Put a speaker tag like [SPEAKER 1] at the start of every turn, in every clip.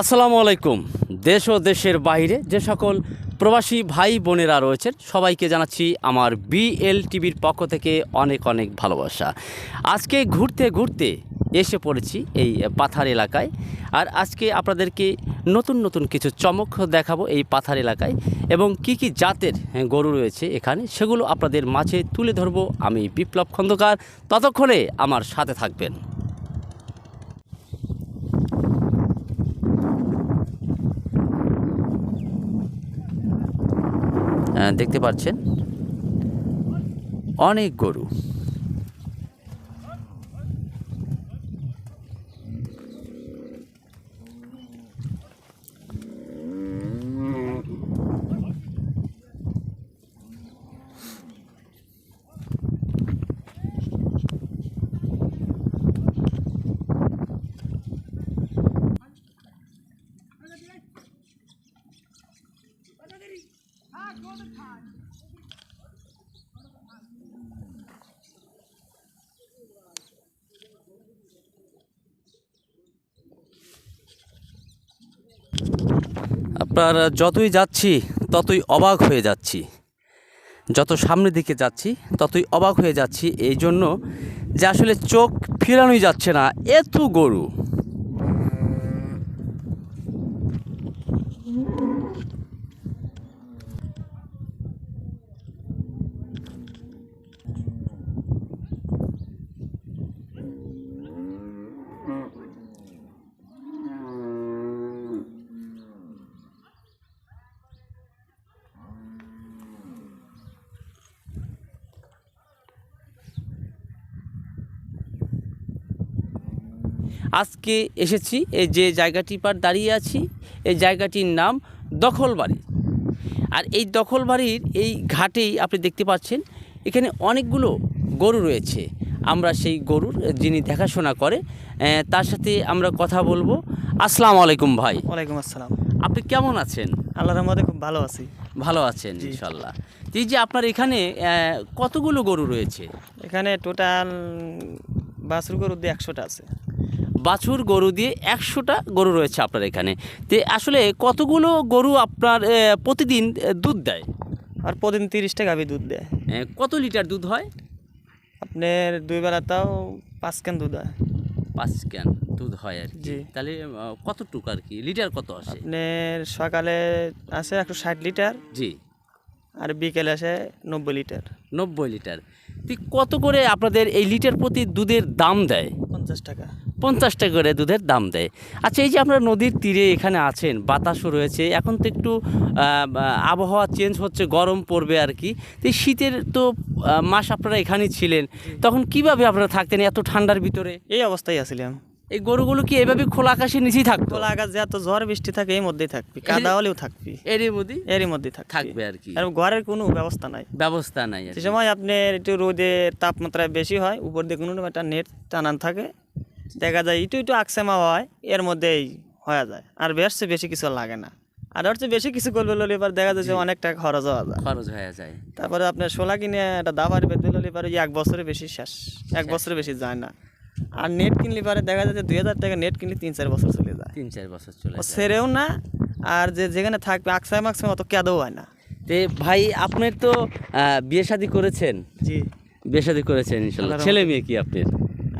[SPEAKER 1] আসসালামু আলাইকুম। দেশ ও দেশের বাইরে যে সকল প্রবাসী ভাই বোনেরা রয়েছেন, সবাইকে জানাচ্ছি আমার বিএল টিভির পক্ষ থেকে অনেক অনেক ভালোবাসা। আজকে ঘুরতে ঘুরতে এসে পড়েছি এই পাথার এলাকায় আর আজকে আপনাদেরকে নতুন নতুন কিছু চমক দেখাবো এই পাথার এলাকায় এবং কি কি জাতের গরু রয়েছে এখানে সেগুলো আপনাদের মাঝে তুলে ধরবো আমি বিপ্লব খন্দকার। ততক্ষণে আমার সাথে থাকবেন। দেখতে পাচ্ছেন। অনেক গরু। আপনার যতই যাচ্ছি, ততই অবাক হয়ে যাচ্ছি। যত সামনের দিকে যাচ্ছি, ততই অবাক হয়ে যাচ্ছি। এই জন্য যে আসলে চোখ ফিরানোই যাচ্ছে না, এত গরু। আজকে এসেছি এই যে জায়গাটি পার দাঁড়িয়ে আছি এই জায়গাটির নাম দখলবাড়ি। আর এই দখলবাড়ির এই ঘাটেই আপনি দেখতে পাচ্ছেন এখানে অনেকগুলো গরু রয়েছে। আমরা সেই গরুর যিনি দেখাশোনা করে তার সাথে আমরা কথা বলব। আসসালামু আলাইকুম ভাই।
[SPEAKER 2] ওয়ালাইকুম আসসালাম।
[SPEAKER 1] আপনি কেমন আছেন?
[SPEAKER 2] আল্লাহর রহমতে খুব ভালো আছি।
[SPEAKER 1] ভালো আছেন। ইনশাল্লাহ এই যে আপনার এখানে কতগুলো গরু রয়েছে?
[SPEAKER 2] এখানে টোটাল বাছুর গরু দিয়ে একশোটা আছে।
[SPEAKER 1] বাছুর গরু দিয়ে একশোটা গরু রয়েছে আপনার এখানে। তো আসলে কতগুলো গরু আপনার প্রতিদিন দুধ দেয়?
[SPEAKER 2] আর প্রতিদিন তিরিশটা গাভি দুধ দেয়।
[SPEAKER 1] কত লিটার দুধ হয়?
[SPEAKER 2] আপনার দুই বেলা তাও পাঁচ ক্যান দুধ হয়।
[SPEAKER 1] পাঁচ ক্যান দুধ হয় আর
[SPEAKER 2] জি।
[SPEAKER 1] তাহলে কতটুকু আর কি? লিটার কত আসে?
[SPEAKER 2] আপনার সকালে আসে একশো ষাট লিটার
[SPEAKER 1] জি।
[SPEAKER 2] আর বিকেলে আসে নব্বই লিটার।
[SPEAKER 1] নব্বই লিটার। ঠিক কত করে আপনাদের এই লিটার প্রতি দুধের দাম দেয়?
[SPEAKER 2] পঞ্চাশ টাকা।
[SPEAKER 1] পঞ্চাশ টাকা করে দুধের দাম দেয়। আচ্ছা এই যে আপনারা নদীর তীরে এখানে আছেন বাতাসও রয়েছে এখন তো একটু আবহাওয়া চেঞ্জ হচ্ছে গরম পড়বে আর কি। তো শীতের তো মাস আপনারা এখানেই ছিলেন তখন কীভাবে আপনারা থাকতেন এত ঠান্ডার ভিতরে?
[SPEAKER 2] এই অবস্থায় আসছিলাম
[SPEAKER 1] এই গরুগুলো কি এভাবে খোলা আকাশের নিচেই থাকতো?
[SPEAKER 2] খোলা আকাশ যে এত ঝড় বৃষ্টি থাকে এর মধ্যেই থাকবি। কাদা হলেও থাকবি।
[SPEAKER 1] এরই মধ্যে
[SPEAKER 2] এরই মধ্যে থাকবি।
[SPEAKER 1] আর কি।
[SPEAKER 2] আর ঘরের কোনো ব্যবস্থা নাই।
[SPEAKER 1] ব্যবস্থা নাই
[SPEAKER 2] সে সময় আপনার একটু রোদের তাপমাত্রা বেশি হয় উপর দিয়ে কোনো একটা নেট টানান থাকে দেখা যায় একটু একটু আকসেমা হয় এর মধ্যেই হয়ে যায়। আর বেশ বেশি কিছু লাগে না। আর হচ্ছে বেশি কিছু করবে ললে এবার দেখা যাচ্ছে অনেক টাকা খরচ হওয়া যায়।
[SPEAKER 1] খরচ হয়ে যায়।
[SPEAKER 2] তারপরে আপনার সোলা কিনে একটা দাবার বেঁধে ললে এবার এক বছরে বেশি শেষ। এক বছরে বেশি যায় না। আর নেট কিনলে পরে দেখা যাচ্ছে দুই হাজার টাকা নেট কিনলে তিন চার বছর চলে যায়।
[SPEAKER 1] তিন চার বছর চলে যায়।
[SPEAKER 2] সেরেও না আর যে যেখানে থাকবে আকসাই মাকসাই অত কেঁদেও হয় না।
[SPEAKER 1] তে ভাই আপনার তো আহ, বিয়ে শাদী করেছেন?
[SPEAKER 2] জি।
[SPEAKER 1] বিয়ে শাদী করেছেন ইনশাল্লাহ। ছেলে মেয়ে কি আপনার?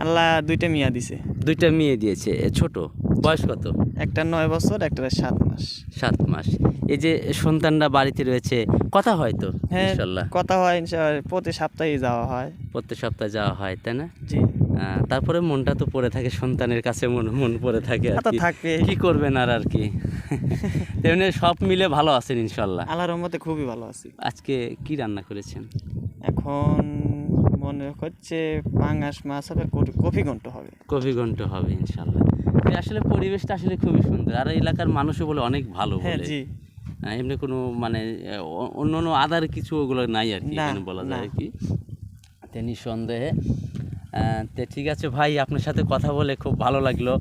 [SPEAKER 2] আল্লাহ দুইটা মিয়া দিছে।
[SPEAKER 1] দুইটা মেয়ে দিয়েছে এ, ছোট। বয়স কত?
[SPEAKER 2] একটা নয় বছর একটা সাত মাস।
[SPEAKER 1] সাত মাস। এই যে সন্তানরা বাড়িতে রয়েছে কথা হয় তো
[SPEAKER 2] হ্যাঁ
[SPEAKER 1] ইনশাল্লাহ?
[SPEAKER 2] কথা হয় ইনশাআল্লাহ প্রতি সপ্তাহে যাওয়া হয়।
[SPEAKER 1] প্রত্যেক সপ্তাহে যাওয়া হয় তাই না?
[SPEAKER 2] জি।
[SPEAKER 1] আহ, তারপরে মনটা তো পড়ে থাকে সন্তানের কাছে মন মন পড়ে থাকে আর
[SPEAKER 2] তা তো
[SPEAKER 1] কি।
[SPEAKER 2] থাকবে
[SPEAKER 1] কি করবেন আর আর কি? তেমনি সব মিলে ভালো আছেন ইনশাল্লাহ।
[SPEAKER 2] আল্লাহর রহমতে খুবই ভালো আছি।
[SPEAKER 1] আজকে কি রান্না করেছেন?
[SPEAKER 2] এখন মনে হচ্ছে পাঙ্গাস মাছ হবে কফি- কফি ঘন্ট হবে।
[SPEAKER 1] কবি ঘন্ট হবে ইনশাল্লাহ। আসলে পরিবেশটা আসলে খুবই সুন্দর। আর এলাকার মানুষও বলে অনেক ভালো
[SPEAKER 2] হ্যাঁ
[SPEAKER 1] বলে।
[SPEAKER 2] জি।
[SPEAKER 1] এমনি কোনো মানে অন্য অন্য আদার কিছু ওগুলো নাই আর কি এখানে বলা যায় আর কি। তে নিঃসন্দেহে। আহ, তে ঠিক আছে ভাই আপনার সাথে কথা বলে খুব ভালো লাগল।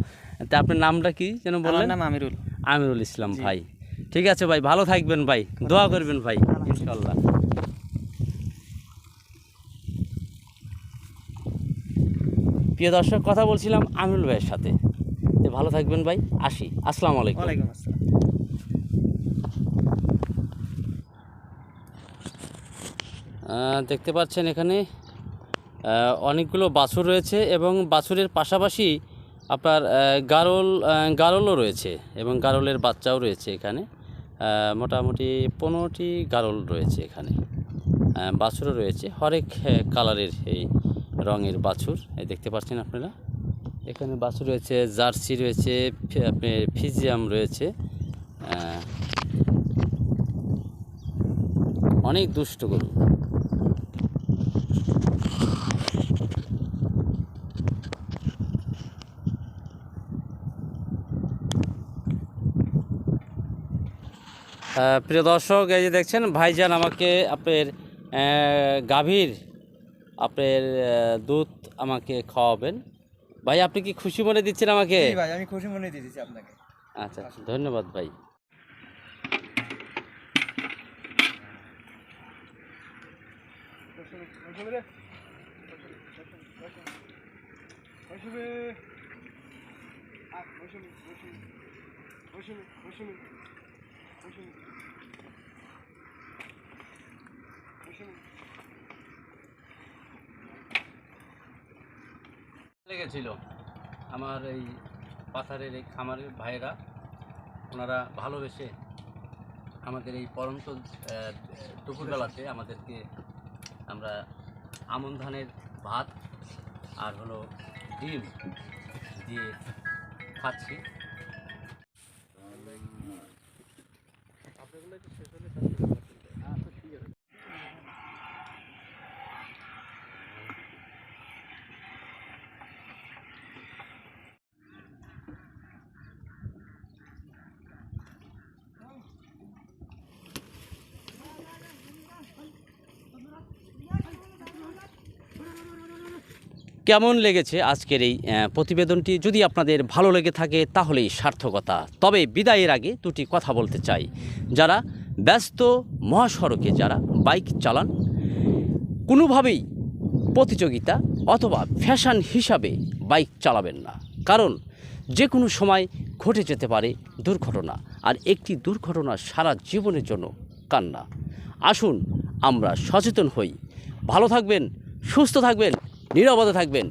[SPEAKER 1] তা আপনার নামটা কি যেন বললেন?
[SPEAKER 2] নাম আমিরুল।
[SPEAKER 1] আমিরুল ইসলাম ভাই। ঠিক আছে ভাই ভালো থাকবেন ভাই। দোয়া করবেন ভাই ইনশাল্লাহ। প্রিয় দর্শক কথা বলছিলাম আমিরুল ভাইয়ের সাথে। তো ভালো থাকবেন ভাই আসি। আসসালামু আলাইকুম।
[SPEAKER 2] ওয়ালাইকুম আসসালাম।
[SPEAKER 1] দেখতে পাচ্ছেন এখানে অনেকগুলো বাছুর রয়েছে এবং বাছুরের পাশাপাশি আপনার গারল গারলও রয়েছে এবং গারলের বাচ্চাও রয়েছে এখানে। মোটামুটি পনেরোটি গারল রয়েছে এখানে। বাছুরও রয়েছে হরেক কালারের এই রঙের বাছুর, এই দেখতে পাচ্ছেন আপনারা? এখানে বাছুর রয়েছে, জার্সি রয়েছে আপনার ফিজিয়াম রয়েছে। অনেক দুষ্ট গরু। প্রিয় দর্শক, এই যে দেখছেন, ভাইজান আমাকে আপনার গাভীর আপনার দুধ আমাকে খাওয়াবেন। ভাই আপনি কি খুশি মনে দিচ্ছেন আমাকে?
[SPEAKER 3] ভাই আমি খুশি মনে দিয়ে দিচ্ছি আপনাকে।
[SPEAKER 1] আচ্ছা ধন্যবাদ ভাই। লেগেছিল। আমার এই পাথারের এই খামারের ভাইয়েরা, ওনারা ভালোবেসে আমাদের এই পরন্ত দুপুরবেলাতে আমাদেরকে আমরা আমন ধানের ভাত আর হলো ডিম দিয়ে খাচ্ছি। কেমন লেগেছে আজকের এই প্রতিবেদনটি? যদি আপনাদের ভালো লেগে থাকে, তাহলেই সার্থকতা। তবে বিদায়ের আগে দুটি কথা বলতে চাই। যারা ব্যস্ত মহাসড়কে যারা বাইক চালান, কোনোভাবেই প্রতিযোগিতা অথবা ফ্যাশন হিসাবে বাইক চালাবেন না। কারণ যে কোনো সময় ঘটে যেতে পারে দুর্ঘটনা, আর একটি দুর্ঘটনা সারা জীবনের জন্য কান্না। আসুন আমরা সচেতন হই। ভালো থাকবেন, সুস্থ থাকবেন। নিরাপদে থাকবেন।